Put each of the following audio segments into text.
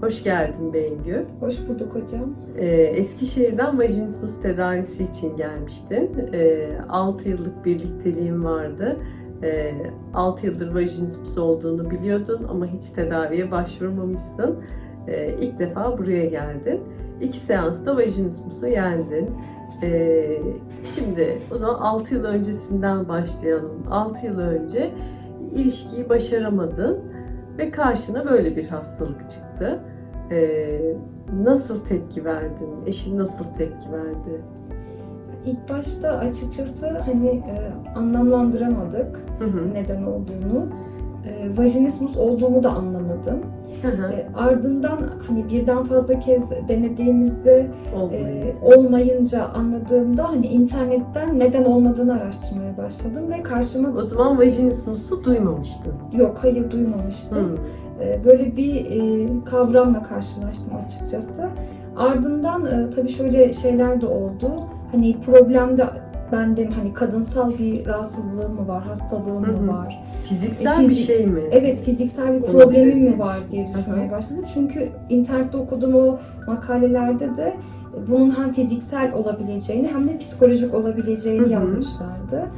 Hoş geldin Bengü. Hoş bulduk hocam. Ee, Eskişehir'den vajinismus tedavisi için gelmiştin. Ee, 6 yıllık birlikteliğin vardı. Ee, 6 yıldır vajinismus olduğunu biliyordun ama hiç tedaviye başvurmamışsın. Ee, ilk defa buraya geldin. İki seansta vajinismusu yendin. Ee, şimdi o zaman 6 yıl öncesinden başlayalım. 6 yıl önce ilişkiyi başaramadın ve karşına böyle bir hastalık çıktı. Ee, nasıl tepki verdin? Eşin nasıl tepki verdi? İlk başta açıkçası hani e, anlamlandıramadık Hı hı. neden olduğunu. E, vajinismus olduğumu da anlamadım. Hı hı. E, ardından hani birden fazla kez denediğimizde e, olmayınca anladığımda hani internetten neden olmadığını araştırmaya başladım ve karşıma O zaman vajinismusu duymamıştın. yok hayır duymamıştım. Hı. E, böyle bir e, kavramla karşılaştım açıkçası. Ardından e, tabii şöyle şeyler de oldu. Hani problemde bende hani kadınsal bir rahatsızlığım mı var, hastalığım mı var? Fiziksel E, bir fizik- şey mi? Evet fiziksel bir problemim mi var diye düşünmeye başladım. Çünkü internette okuduğum o makalelerde de bunun hem fiziksel olabileceğini hem de psikolojik olabileceğini Hı hı. yazmışlardı.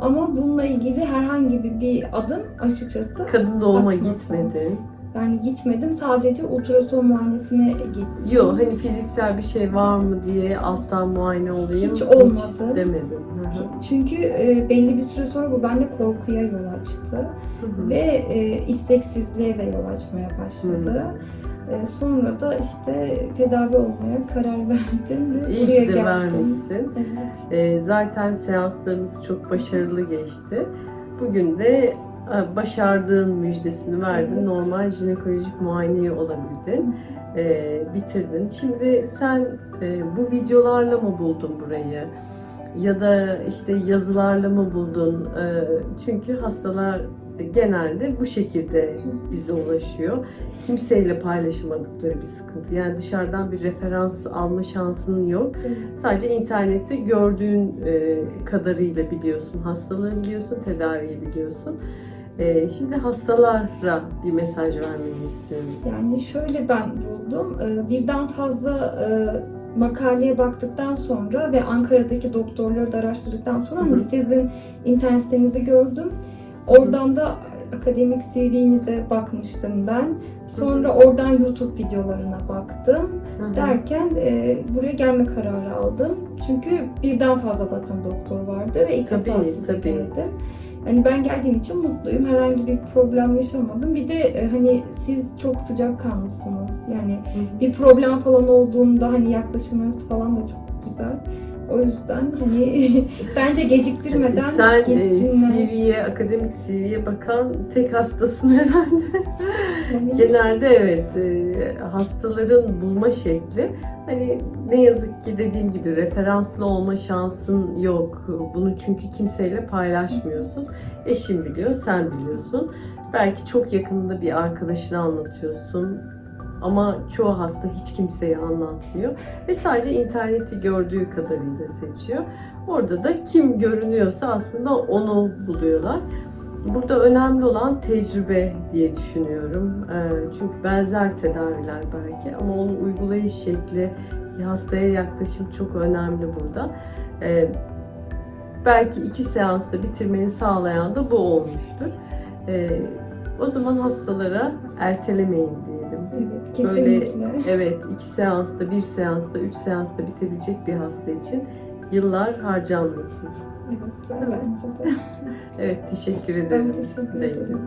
Ama bununla ilgili herhangi bir, bir adım açıkçası Kadın doğuma Atmadım. gitmedin. Yani gitmedim. Sadece ultrason muayenesine gittim. Yok hani fiziksel bir şey var mı diye alttan muayene olayım. Hiç olmadı. demedim. Hı hı. Çünkü e, belli bir süre sonra bu bende korkuya yol açtı. Hı hı. Ve e, isteksizliğe de yol açmaya başladı. E, sonra da işte tedavi olmaya karar verdim ve İyi buraya ki de geldim. vermişsin. Evet. Ee, zaten seanslarımız çok başarılı geçti. Bugün de e, başardığın müjdesini verdin. Normal jinekolojik muayeneye olabildin. Ee, bitirdin. Şimdi sen e, bu videolarla mı buldun burayı? Ya da işte yazılarla mı buldun? Ee, çünkü hastalar genelde bu şekilde bize ulaşıyor. Kimseyle paylaşamadıkları bir sıkıntı. Yani dışarıdan bir referans alma şansın yok. Sadece internette gördüğün e, kadarıyla biliyorsun. Hastalığı biliyorsun, tedaviyi biliyorsun. E, şimdi hastalara bir mesaj vermeni istiyorum. Yani şöyle ben buldum. e, Birden fazla e, makaleye baktıktan sonra ve Ankara'daki doktorları da araştırdıktan sonra hani sizin internet sitenizde gördüm. Oradan da akademik CV'nize bakmıştım ben. Sonra oradan YouTube videolarına baktım. Derken e, buraya gelme kararı aldım. Çünkü birden fazla zaten doktor vardı ve ilk Tabii, tabii. Yani ben geldiğim için mutluyum. Herhangi bir problem yaşamadım. Bir de e, hani siz çok sıcakkanlısınız. Yani Hı hı. bir problem falan olduğunda hani yaklaşımınız falan da çok güzel. O yüzden hani bence geciktirmeden Sen e, gitsinler. CV'ye, akademik CV'ye bakan tek hastasın herhalde. Genelde evet e, hastaların bulma şekli hani ne yazık ki dediğim gibi referanslı olma şansın yok. Bunu çünkü kimseyle paylaşmıyorsun. Eşin biliyor, sen biliyorsun. Belki çok yakında bir arkadaşına anlatıyorsun. Ama çoğu hasta hiç kimseye anlatmıyor ve sadece interneti gördüğü kadarıyla seçiyor. Orada da kim görünüyorsa aslında onu buluyorlar. Burada önemli olan tecrübe diye düşünüyorum. Ee, Çünkü benzer tedaviler belki ama onun uygulayış şekli, hastaya yaklaşım çok önemli burada. Ee, Belki iki seansta bitirmeni sağlayan da bu olmuştur. Ee, O zaman hastalara ertelemeyin Evet, Böyle kesinlikle. evet iki seansta, bir seansta, üç seansta bitebilecek bir hasta için yıllar harcanmasın. Evet, bence de. Evet teşekkür ederim. Ben teşekkür ederim.